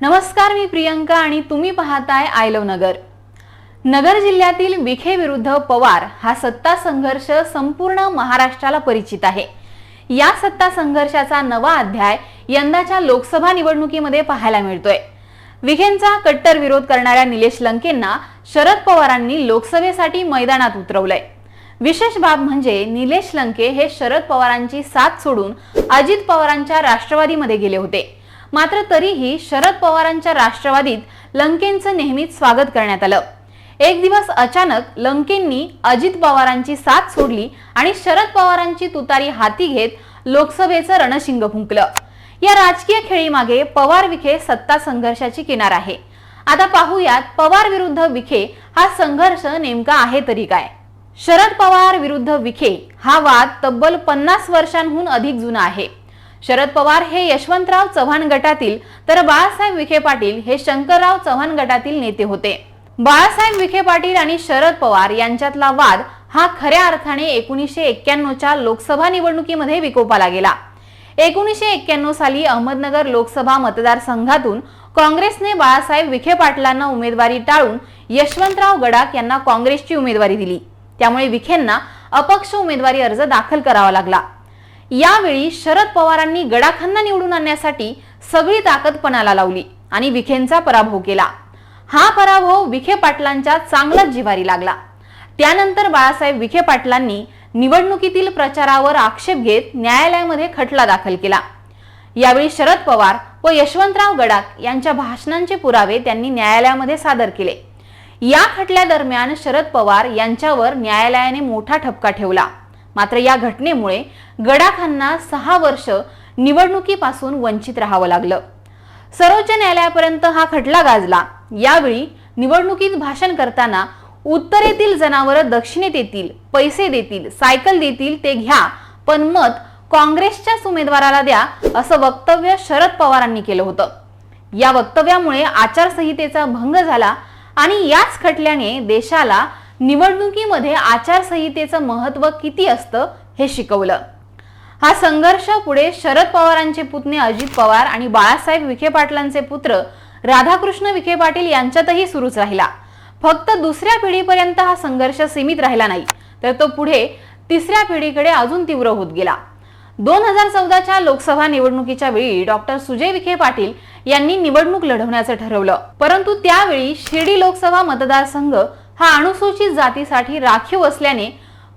नमस्कार मी प्रियंका आणि तुम्ही पाहताय आय लव नगर. नगर जिल्ह्यातील विखे विरुद्ध पवार हा सत्ता संघर्ष संपूर्ण महाराष्ट्राला परिचित आहे. या सत्ता संघर्षाचा नवा अध्याय यंदाच्या लोकसभा निवडणुकीमध्ये पाहायला मिळतोय. विखेंचा कट्टर विरोध करणाऱ्या निलेश लंकेंना शरद पवारांनी लोकसभेसाठी मैदानात उतरवलंय. विशेष बाब म्हणजे निलेश लंके हे शरद पवारांची साथ सोडून अजित पवारांच्या राष्ट्रवादीमध्ये गेले होते. मात्र तरीही शरद पवारांच्या राष्ट्रवादीत लंकेंचं नेहमीच स्वागत करण्यात आलं. एक दिवस अचानक लंकेंनी अजित पवारांची साथ सोडली आणि शरद पवारांची तुतारी हाती घेत लोकसभेचं रणशिंग फुंकलं. या राजकीय खेळीमागे पवार विखे सत्ता संघर्षाची किनार आहे. आता पाहूयात पवार विरुद्ध विखे हा संघर्ष नेमका आहे तरी काय? शरद पवार विरुद्ध विखे हा वाद तब्बल पन्नास वर्षांहून अधिक जुना आहे. शरद पवार हे यशवंतराव चव्हाण गटातील तर बाळासाहेब विखे पाटील हे शंकरराव चव्हाण गटातील नेते होते. बाळासाहेब विखे पाटील आणि शरद पवार यांच्यातला वाद हा खऱ्या अर्थाने एकोणीसशे एक्क्याण्णवच्या लोकसभा निवडणुकीमध्ये विकोपाला गेला. एकोणीसशे एक्क्याण्णव साली अहमदनगर लोकसभा मतदारसंघातून काँग्रेसने बाळासाहेब विखे पाटलांना उमेदवारी टाळून यशवंतराव गडाख यांना काँग्रेसची उमेदवारी दिली. त्यामुळे विखेंना अपक्ष उमेदवारी अर्ज दाखल करावा लागला. यावेळी शरद पवारांनी गडाखांना निवडून आणण्यासाठी सगळी ताकद पणाला लावली आणि विखेंचा पराभव केला. हा पराभव विखे पाटलांच्या चांगलाच जिवारी लागला. त्यानंतर बाळासाहेब विखे पाटलांनी निवडणुकीतील प्रचारावर आक्षेप घेत न्यायालयामध्ये खटला दाखल केला. यावेळी शरद पवार व यशवंतराव गडाख यांच्या भाषणांचे पुरावे त्यांनी न्यायालयामध्ये सादर केले. या खटल्यादरम्यान शरद पवार यांच्यावर न्यायालयाने मोठा ठपका ठेवला. मात्र या घटनेमुळे गडाखांना सहा वर्ष निवडणुकीपासून वंचित राहावं लागलं. सर्वोच्च न्यायालयापर्यंत हा खटला गाजला. यावेळी निवडणुकीत भाषण करताना उत्तरेतील जनावर दक्षिणेत येतील पैसे देतील सायकल देतील ते घ्या पण मत काँग्रेसच्याच उमेदवाराला द्या असं वक्तव्य शरद पवारांनी केलं होतं. या वक्तव्यामुळे आचारसंहितेचा भंग झाला आणि याच खटल्याने देशाला निवडणुकीमध्ये आचारसंहितेचं महत्त्व किती असतं हे शिकवलं. हा संघर्ष पुढे शरद पवारांचे पुतणे अजित पवार आणि बाळासाहेब विखे पाटलांचे पुत्र राधाकृष्ण विखे पाटील यांच्यातही सुरूच राहिला. फक्त दुसऱ्या पिढीपर्यंत हा संघर्ष सीमित राहिला नाही तर तो पुढे तिसऱ्या पिढीकडे अजून तीव्र होत गेला. दोन हजार चौदाच्या लोकसभा निवडणुकीच्या वेळी डॉक्टर सुजय विखे पाटील यांनी निवडणूक लढवण्याचं ठरवलं. परंतु त्यावेळी शिर्डी लोकसभा मतदारसंघ हा अनुसूचित जातीसाठी राखीव असल्याने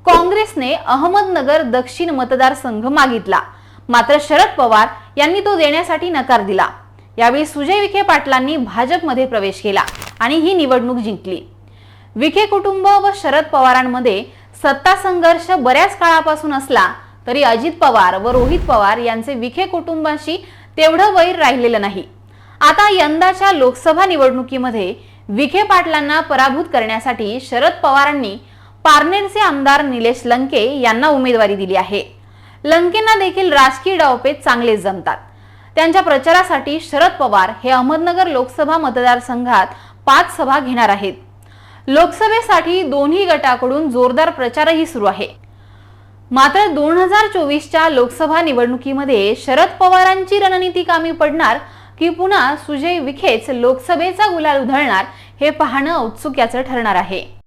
काँग्रेसने अहमदनगर दक्षिण मतदारसंघ मागितला. मात्र शरद पवार यांनी तो देण्यासाठी नकार दिला. यावेळी सुजय विखे पाटलांनी भाजपमध्ये प्रवेश केला आणि ही निवडणूक जिंकली. विखे कुटुंब व शरद पवारांमध्ये सत्ता संघर्ष बऱ्याच काळापासून असला तरी अजित पवार व रोहित पवार यांचे विखे कुटुंबाशी तेवढं वैर राहिलेलं नाही. आता यंदाच्या लोकसभा निवडणुकीमध्ये विखे पाटलांना पराभूत करण्यासाठी शरद पवारांनी पारनेरचे आमदार निलेश लंके यांना उमेदवारी दिली आहे. लंकेंना देखील राजकीय डावपेच चांगलेच जमतात. त्यांच्या प्रचारासाठी शरद पवार हे अहमदनगर लोकसभा मतदारसंघात पाच सभा घेणार आहेत. लोकसभेसाठी दोन्ही गटाकडून जोरदार प्रचारही सुरू आहे. मात्र दोन हजार चोवीसच्या लोकसभा निवडणुकीमध्ये शरद पवारांची रणनीती कामी पडणार की पुन्हा सुजय विखेच लोकसभेचा गुलाल उधळणार हे पाहणं औत्सुक्याचं ठरणार आहे.